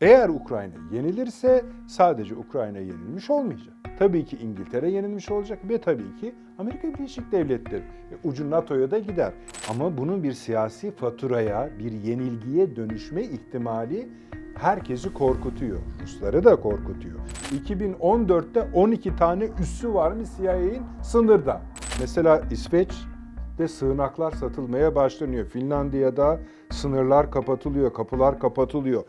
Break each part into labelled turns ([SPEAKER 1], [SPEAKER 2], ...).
[SPEAKER 1] Eğer Ukrayna yenilirse sadece Ukrayna yenilmiş olmayacak. Tabii ki İngiltere yenilmiş olacak ve tabii ki Amerika Birleşik Devletleri. E, ucu NATO'ya da gider. Ama bunun bir siyasi faturaya, bir yenilgiye dönüşme ihtimali herkesi korkutuyor. Rusları da korkutuyor. 2014'te 12 tane üssü var mı CIA'in sınırda. Mesela İsveç'te sığınaklar satılmaya başlanıyor. Finlandiya'da sınırlar kapatılıyor, kapılar kapatılıyor.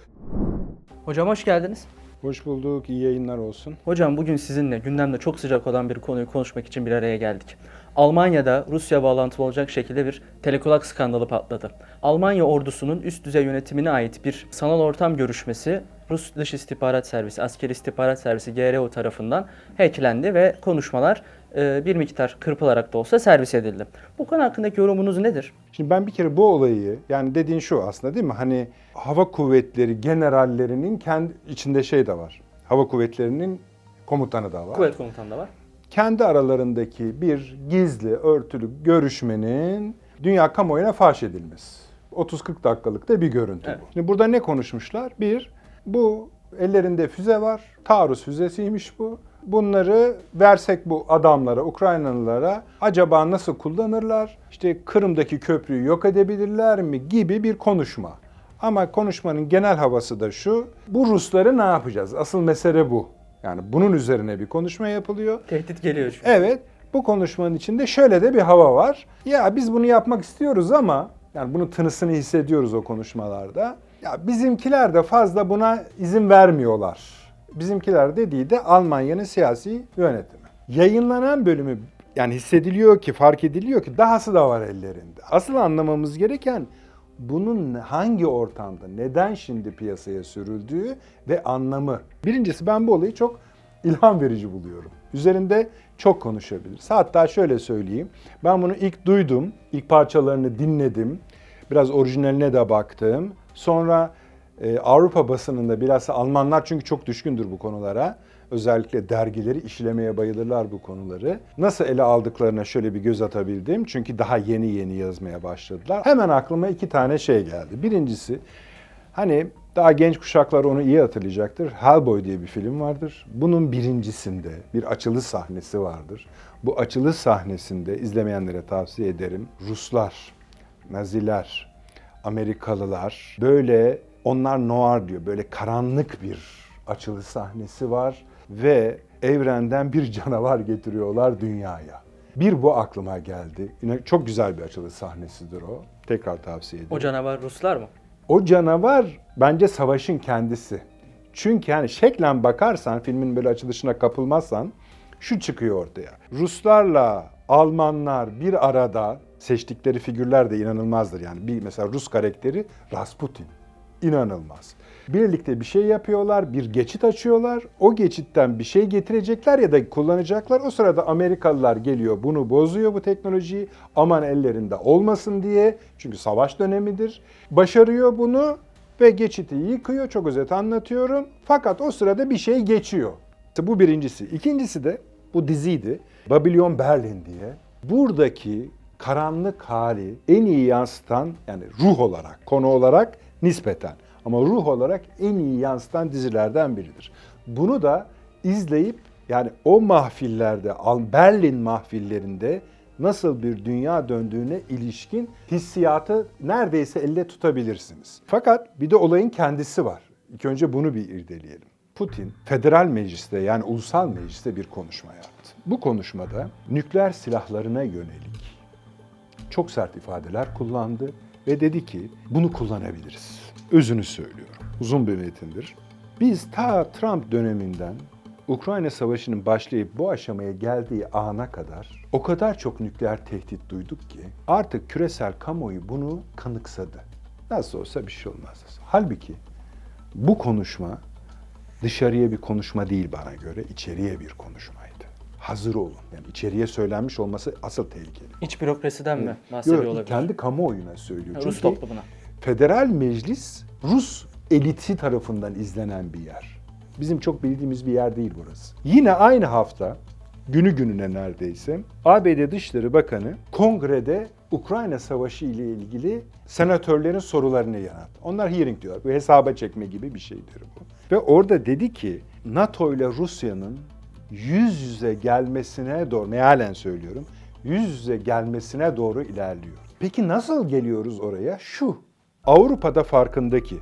[SPEAKER 2] Hocam hoş geldiniz.
[SPEAKER 1] Hoş bulduk, iyi yayınlar olsun.
[SPEAKER 2] Hocam bugün sizinle gündemde çok sıcak olan bir konuyu konuşmak için bir araya geldik. Almanya'da Rusya bağlantılı olacak şekilde bir telekulak skandalı patladı. Almanya ordusunun üst düzey yönetimine ait bir sanal ortam görüşmesi Rus Dış İstihbarat Servisi, Askeri İstihbarat Servisi GRU tarafından hacklendi ve konuşmalar bir miktar kırpılarak da olsa servis edildi. Bu konu hakkındaki yorumunuz nedir?
[SPEAKER 1] Şimdi ben bir kere bu olayı, yani dediğin şu aslında değil mi? Hani hava kuvvetleri generallerinin kendi içinde şey de var. Hava kuvvetlerinin komutanı da var.
[SPEAKER 2] Kuvvet komutanı da var.
[SPEAKER 1] Kendi aralarındaki bir gizli, örtülü görüşmenin dünya kamuoyuna faş edilmesi. 30-40 dakikalık da bir görüntü
[SPEAKER 2] Evet.
[SPEAKER 1] bu. Şimdi burada ne konuşmuşlar? Bir, bu ellerinde füze var. Taarruz füzesiymiş bu. Bunları versek bu adamlara, Ukraynalılara acaba nasıl kullanırlar? İşte Kırım'daki köprüyü yok edebilirler mi gibi bir konuşma. Ama konuşmanın genel havası da şu. Bu Rusları ne yapacağız? Asıl mesele bu. Yani bunun üzerine bir konuşma yapılıyor.
[SPEAKER 2] Tehdit geliyor çünkü.
[SPEAKER 1] Evet, bu konuşmanın içinde şöyle de bir hava var. Ya biz bunu yapmak istiyoruz ama yani bunun tınısını hissediyoruz o konuşmalarda. Ya bizimkiler de fazla buna izin vermiyorlar. Bizimkiler dediği de Almanya'nın siyasi yönetimi. Yayınlanan bölümü yani hissediliyor ki, fark ediliyor ki dahası da var ellerinde. Asıl anlamamız gereken bunun hangi ortamda, neden şimdi piyasaya sürüldüğü ve anlamı. Birincisi ben bu olayı çok ilham verici buluyorum. Üzerinde çok konuşabiliriz. Hatta şöyle söyleyeyim. Ben bunu ilk duydum, ilk parçalarını dinledim. Biraz orijinaline de baktım. Sonra e, Avrupa basınında bilhassa Almanlar çünkü çok düşkündür bu konulara. Özellikle dergileri işlemeye bayılırlar bu konuları. Nasıl ele aldıklarına şöyle bir göz atabildim. Çünkü daha yeni yeni yazmaya başladılar. Hemen aklıma iki tane şey geldi. Birincisi Hani daha genç kuşaklar onu iyi hatırlayacaktır. Hellboy diye bir film vardır. Bunun birincisinde bir açılış sahnesi vardır. Bu açılış sahnesinde izlemeyenlere tavsiye ederim. Ruslar, Naziler, Amerikalılar böyle onlar noir diyor. Böyle karanlık bir açılış sahnesi var ve evrenden bir canavar getiriyorlar dünyaya. Bir bu aklıma geldi. Yine çok güzel bir açılış sahnesidir o. Tekrar tavsiye ederim.
[SPEAKER 2] O canavar Ruslar mı?
[SPEAKER 1] O canavar bence savaşın kendisi. Çünkü yani şeklen bakarsan, filmin böyle açılışına kapılmazsan şu çıkıyor ortaya. Ruslarla Almanlar bir arada seçtikleri figürler de inanılmazdır. Yani bir mesela Rus karakteri Rasputin. İnanılmaz. Birlikte bir şey yapıyorlar, bir geçit açıyorlar. O geçitten bir şey getirecekler ya da kullanacaklar. O sırada Amerikalılar geliyor, bunu bozuyor bu teknolojiyi. Aman ellerinde olmasın diye. Çünkü savaş dönemidir. Başarıyor bunu ve geçiti yıkıyor. Çok özet anlatıyorum. Fakat o sırada bir şey geçiyor. Bu birincisi. İkincisi de bu diziydi. Babylon Berlin diye. Buradaki karanlık hali en iyi yansıtan yani ruh olarak, konu olarak nispeten ama ruh olarak en iyi yansıtan dizilerden biridir. Bunu da izleyip yani o mahfillerde, Berlin mahfillerinde nasıl bir dünya döndüğüne ilişkin hissiyatı neredeyse elle tutabilirsiniz. Fakat bir de olayın kendisi var. İlk önce bunu bir irdeleyelim. Putin federal mecliste yani ulusal mecliste bir konuşma yaptı. Bu konuşmada nükleer silahlarına yönelik çok sert ifadeler kullandı ve dedi ki bunu kullanabiliriz. Özünü söylüyorum. Uzun bir metindir. Biz ta Trump döneminden Ukrayna Savaşı'nın başlayıp bu aşamaya geldiği ana kadar o kadar çok nükleer tehdit duyduk ki artık küresel kamuoyu bunu kanıksadı. Nasıl olsa bir şey olmaz. Halbuki bu konuşma dışarıya bir konuşma değil bana göre, içeriye bir konuşmaydı. Hazır olun. Yani içeriye söylenmiş olması asıl tehlikeli.
[SPEAKER 2] İç bürokrasiden mi bahsediyor
[SPEAKER 1] Yok,
[SPEAKER 2] olabilir?
[SPEAKER 1] kendi kamuoyuna söylüyor.
[SPEAKER 2] Rus
[SPEAKER 1] Çünkü
[SPEAKER 2] toplumuna.
[SPEAKER 1] Federal Meclis Rus eliti tarafından izlenen bir yer. Bizim çok bildiğimiz bir yer değil burası. Yine aynı hafta günü gününe neredeyse ABD Dışişleri Bakanı kongrede Ukrayna Savaşı ile ilgili senatörlerin sorularını yanıt. Onlar hearing diyorlar. Bu hesaba çekme gibi bir şeydir bu. Ve orada dedi ki NATO ile Rusya'nın yüz yüze gelmesine doğru, mealen söylüyorum, yüz yüze gelmesine doğru ilerliyor. Peki nasıl geliyoruz oraya? Şu, Avrupa'da farkındaki,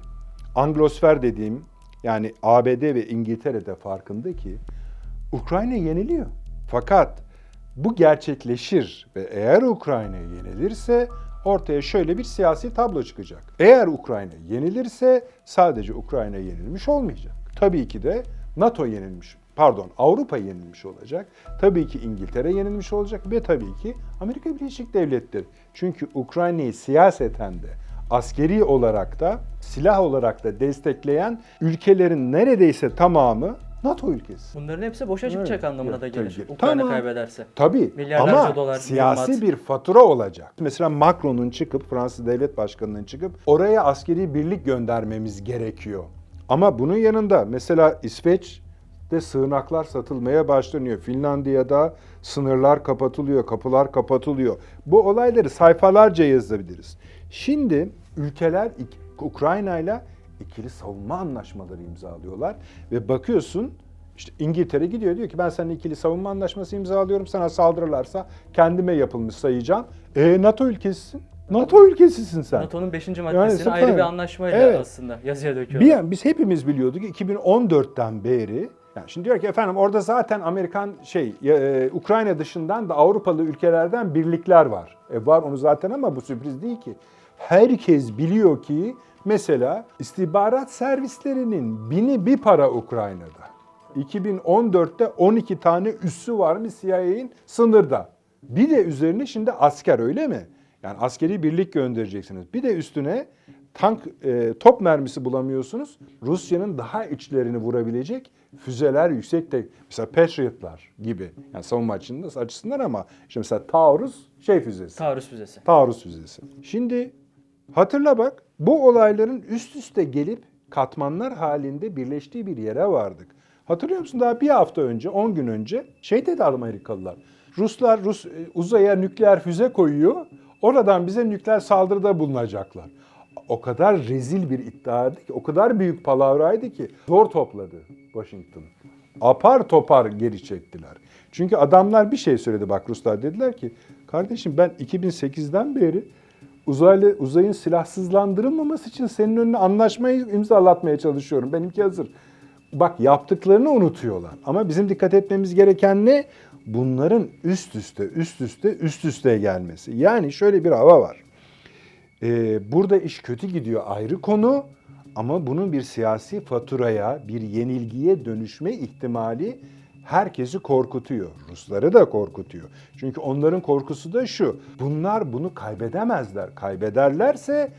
[SPEAKER 1] Anglosfer dediğim yani ABD ve İngiltere'de farkındaki Ukrayna yeniliyor. Fakat bu gerçekleşir ve eğer Ukrayna yenilirse ortaya şöyle bir siyasi tablo çıkacak. Eğer Ukrayna yenilirse sadece Ukrayna yenilmiş olmayacak. Tabii ki de NATO yenilmiş, pardon Avrupa yenilmiş olacak. Tabii ki İngiltere yenilmiş olacak ve tabii ki Amerika Birleşik Devletleri. Çünkü Ukrayna'yı siyaseten de askeri olarak da silah olarak da destekleyen ülkelerin neredeyse tamamı NATO ülkesi.
[SPEAKER 2] Bunların hepsi boşa çıkacak
[SPEAKER 1] Evet,
[SPEAKER 2] anlamına da gelir.
[SPEAKER 1] tabii.
[SPEAKER 2] Ukrayna
[SPEAKER 1] Tamam.
[SPEAKER 2] kaybederse.
[SPEAKER 1] Tabii
[SPEAKER 2] Milyarlarca
[SPEAKER 1] ama
[SPEAKER 2] dolar,
[SPEAKER 1] siyasi
[SPEAKER 2] mühimmat.
[SPEAKER 1] bir fatura olacak. Mesela Macron'un çıkıp, Fransız Devlet Başkanı'nın çıkıp oraya askeri birlik göndermemiz gerekiyor. Ama bunun yanında mesela İsveç'te sığınaklar satılmaya başlanıyor. Finlandiya'da sınırlar kapatılıyor, kapılar kapatılıyor. Bu olayları sayfalarca yazabiliriz. Şimdi ülkeler Ukrayna ile ikili savunma anlaşmaları imzalıyorlar ve bakıyorsun işte İngiltere gidiyor diyor ki ben seninle ikili savunma anlaşması imzalıyorum. Sana saldırırlarsa kendime yapılmış sayacağım. E NATO ülkesisin. NATO ülkesisin sen.
[SPEAKER 2] NATO'nun 5.
[SPEAKER 1] Yani
[SPEAKER 2] maddesini
[SPEAKER 1] sıfır.
[SPEAKER 2] ayrı bir anlaşmayla
[SPEAKER 1] Evet.
[SPEAKER 2] aslında yazıya döküyorlar.
[SPEAKER 1] Bir, biz hepimiz biliyorduk ki 2014'ten beri yani şimdi diyor ki efendim orada zaten Amerikan şey e, Ukrayna dışından da Avrupalı ülkelerden birlikler var. E var onu zaten ama bu sürpriz değil ki. Herkes biliyor ki mesela istihbarat servislerinin bini bir para Ukrayna'da. 2014'te 12 tane üssü varmış CIA'in sınırda. Bir de üzerine şimdi asker öyle mi? Yani askeri birlik göndereceksiniz. Bir de üstüne tank e, top mermisi bulamıyorsunuz. Rusya'nın daha içlerini vurabilecek füzeler yüksek tek mesela Patriot'lar gibi. Yani savunma açısından, açısından ama işte mesela Taurus şey füzesi.
[SPEAKER 2] Taarruz füzesi.
[SPEAKER 1] Taarruz füzesi. Şimdi hatırla bak bu olayların üst üste gelip katmanlar halinde birleştiği bir yere vardık. Hatırlıyor musun daha bir hafta önce, 10 gün önce şey dedi Amerikalılar. Ruslar Rus e, uzaya nükleer füze koyuyor. Oradan bize nükleer saldırıda bulunacaklar. O kadar rezil bir iddiaydı ki, o kadar büyük palavraydı ki zor topladı Washington. Apar topar geri çektiler. Çünkü adamlar bir şey söyledi bak Ruslar dediler ki kardeşim ben 2008'den beri uzaylı uzayın silahsızlandırılmaması için senin önüne anlaşmayı imzalatmaya çalışıyorum. Benimki hazır. Bak yaptıklarını unutuyorlar. Ama bizim dikkat etmemiz gereken ne? Bunların üst üste, üst üste, üst üste gelmesi. Yani şöyle bir hava var. Ee, burada iş kötü gidiyor ayrı konu ama bunun bir siyasi faturaya, bir yenilgiye dönüşme ihtimali herkesi korkutuyor. Rusları da korkutuyor. Çünkü onların korkusu da şu. Bunlar bunu kaybedemezler. Kaybederlerse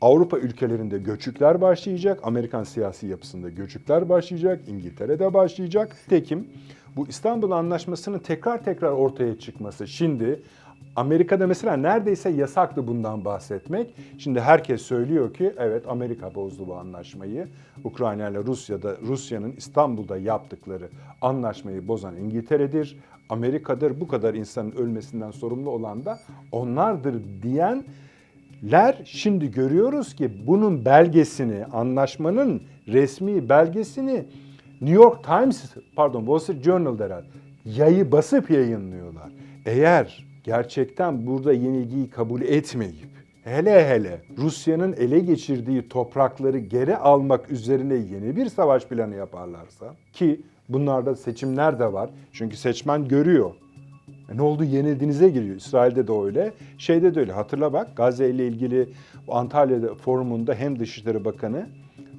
[SPEAKER 1] Avrupa ülkelerinde göçükler başlayacak, Amerikan siyasi yapısında göçükler başlayacak, İngiltere'de başlayacak. Tekim bu İstanbul Anlaşması'nın tekrar tekrar ortaya çıkması şimdi Amerika'da mesela neredeyse yasaktı bundan bahsetmek. Şimdi herkes söylüyor ki evet Amerika bozdu bu anlaşmayı. Ukrayna ile Rusya'da Rusya'nın İstanbul'da yaptıkları anlaşmayı bozan İngiltere'dir. Amerika'dır. Bu kadar insanın ölmesinden sorumlu olan da onlardır diyenler şimdi görüyoruz ki bunun belgesini, anlaşmanın resmi belgesini New York Times, pardon Wall Street Journal'da herhalde yayı basıp yayınlıyorlar. Eğer gerçekten burada yenilgiyi kabul etmeyip hele hele Rusya'nın ele geçirdiği toprakları geri almak üzerine yeni bir savaş planı yaparlarsa ki bunlarda seçimler de var. Çünkü seçmen görüyor. E ne oldu yenildiğinize giriyor. İsrail'de de öyle. Şeyde de öyle. Hatırla bak Gazze ile ilgili Antalya'da forumunda hem Dışişleri Bakanı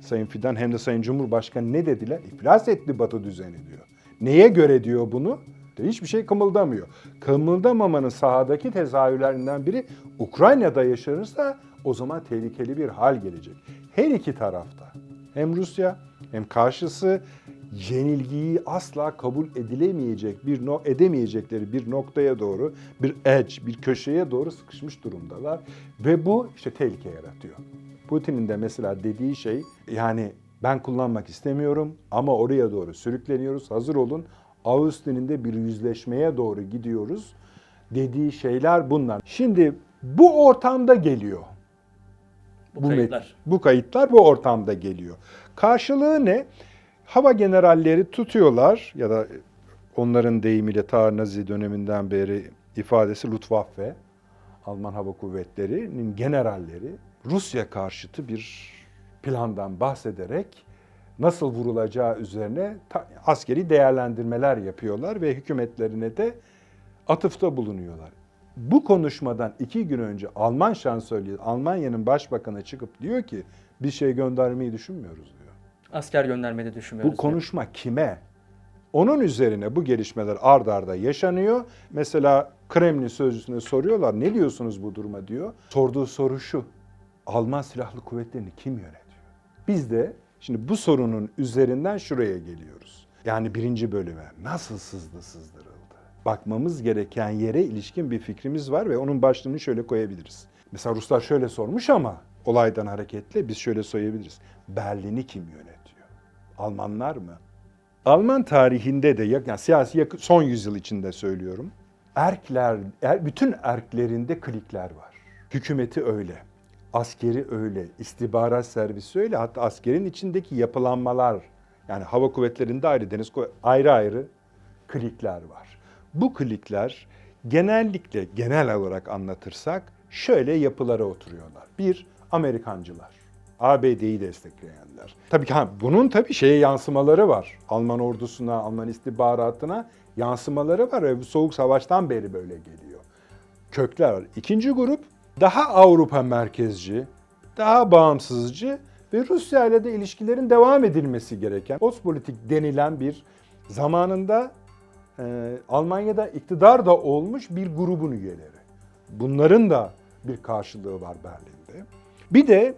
[SPEAKER 1] Sayın Fidan hem de Sayın Cumhurbaşkanı ne dediler? İflas etti Batı düzeni diyor. Neye göre diyor bunu? Hiçbir şey kımıldamıyor. Kımıldamamanın sahadaki tezahürlerinden biri Ukrayna'da yaşanırsa o zaman tehlikeli bir hal gelecek. Her iki tarafta hem Rusya hem karşısı yenilgiyi asla kabul edilemeyecek bir no edemeyecekleri bir noktaya doğru bir edge bir köşeye doğru sıkışmış durumdalar ve bu işte tehlike yaratıyor. Putin'in de mesela dediği şey yani ben kullanmak istemiyorum ama oraya doğru sürükleniyoruz hazır olun Austin'in de bir yüzleşmeye doğru gidiyoruz dediği şeyler bunlar. Şimdi bu ortamda geliyor.
[SPEAKER 2] Bu,
[SPEAKER 1] met-
[SPEAKER 2] kayıtlar.
[SPEAKER 1] bu kayıtlar bu ortamda geliyor. Karşılığı ne? Hava generalleri tutuyorlar ya da onların deyimiyle ta Nazi döneminden beri ifadesi Luftwaffe, Alman Hava Kuvvetleri'nin generalleri Rusya karşıtı bir plandan bahsederek nasıl vurulacağı üzerine askeri değerlendirmeler yapıyorlar ve hükümetlerine de atıfta bulunuyorlar. Bu konuşmadan iki gün önce Alman şansölye, Almanya'nın başbakanı çıkıp diyor ki bir şey göndermeyi düşünmüyoruz diyor.
[SPEAKER 2] Asker göndermeyi düşünmüyoruz.
[SPEAKER 1] Bu konuşma kime? Onun üzerine bu gelişmeler ard arda yaşanıyor. Mesela Kremlin sözcüsüne soruyorlar ne diyorsunuz bu duruma diyor. Sorduğu soru şu. Alman Silahlı Kuvvetleri'ni kim yönetiyor? Biz de şimdi bu sorunun üzerinden şuraya geliyoruz. Yani birinci bölüme nasıl sızdı sızdırıldı? Bakmamız gereken yere ilişkin bir fikrimiz var ve onun başlığını şöyle koyabiliriz. Mesela Ruslar şöyle sormuş ama olaydan hareketle biz şöyle soyabiliriz. Berlin'i kim yönetiyor? Almanlar mı? Alman tarihinde de yani siyasi son yüzyıl içinde söylüyorum. Erkler, er- bütün erklerinde klikler var. Hükümeti öyle. Askeri öyle, istihbarat servisi öyle. Hatta askerin içindeki yapılanmalar yani hava kuvvetlerinde ayrı, deniz ayrı ayrı klikler var. Bu klikler genellikle genel olarak anlatırsak şöyle yapılara oturuyorlar. Bir, Amerikancılar. ABD'yi destekleyenler. Tabii ki ha, bunun tabii şeye yansımaları var. Alman ordusuna, Alman istihbaratına yansımaları var soğuk savaştan beri böyle geliyor. Kökler var. İkinci grup daha Avrupa merkezci, daha bağımsızcı ve Rusya ile de ilişkilerin devam edilmesi gereken Ostpolitik denilen bir zamanında e, Almanya'da iktidar da olmuş bir grubun üyeleri. Bunların da bir karşılığı var Berlin'de. Bir de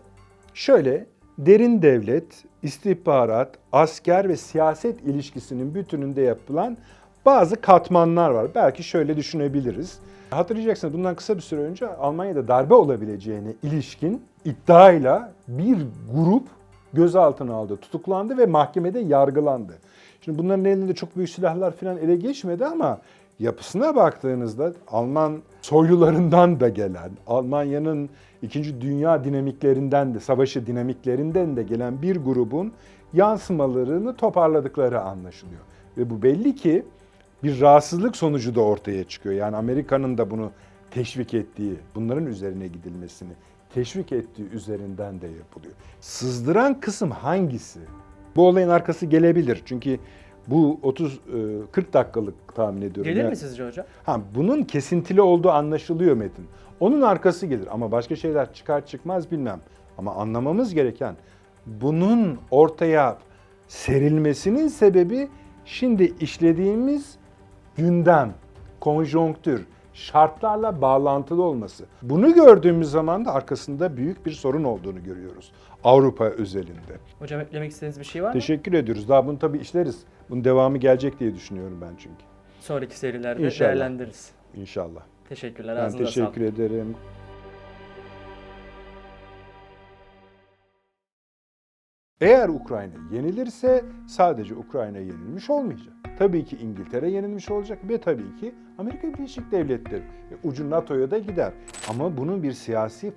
[SPEAKER 1] şöyle derin devlet, istihbarat, asker ve siyaset ilişkisinin bütününde yapılan bazı katmanlar var. Belki şöyle düşünebiliriz. Hatırlayacaksınız bundan kısa bir süre önce Almanya'da darbe olabileceğine ilişkin iddiayla bir grup gözaltına aldı, tutuklandı ve mahkemede yargılandı. Şimdi bunların elinde çok büyük silahlar falan ele geçmedi ama yapısına baktığınızda Alman soylularından da gelen, Almanya'nın İkinci Dünya dinamiklerinden de, savaşı dinamiklerinden de gelen bir grubun yansımalarını toparladıkları anlaşılıyor. Ve bu belli ki bir rahatsızlık sonucu da ortaya çıkıyor. Yani Amerika'nın da bunu teşvik ettiği, bunların üzerine gidilmesini teşvik ettiği üzerinden de yapılıyor. Sızdıran kısım hangisi? Bu olayın arkası gelebilir. Çünkü bu 30 e, 40 dakikalık tahmin ediyorum.
[SPEAKER 2] Gelir
[SPEAKER 1] Yani-
[SPEAKER 2] mi sizce hocam?
[SPEAKER 1] Ha, bunun kesintili olduğu anlaşılıyor Metin. Onun arkası gelir ama başka şeyler çıkar çıkmaz bilmem. Ama anlamamız gereken bunun ortaya serilmesinin sebebi şimdi işlediğimiz gündem, konjonktür, şartlarla bağlantılı olması. Bunu gördüğümüz zaman da arkasında büyük bir sorun olduğunu görüyoruz Avrupa özelinde.
[SPEAKER 2] Hocam eklemek istediğiniz bir şey var mı?
[SPEAKER 1] Teşekkür ediyoruz. Daha bunu tabii işleriz. Bunun devamı gelecek diye düşünüyorum ben çünkü.
[SPEAKER 2] Sonraki serilerde
[SPEAKER 1] İnşallah.
[SPEAKER 2] değerlendiririz.
[SPEAKER 1] İnşallah.
[SPEAKER 2] Teşekkürler.
[SPEAKER 1] Ben
[SPEAKER 2] Ağzınıza sağlık.
[SPEAKER 1] teşekkür ederim. Eğer Ukrayna yenilirse sadece Ukrayna yenilmiş olmayacak. Tabii ki İngiltere yenilmiş olacak ve tabii ki Amerika Birleşik Devletleri. E, Ucu NATO'ya da gider. Ama bunun bir siyasi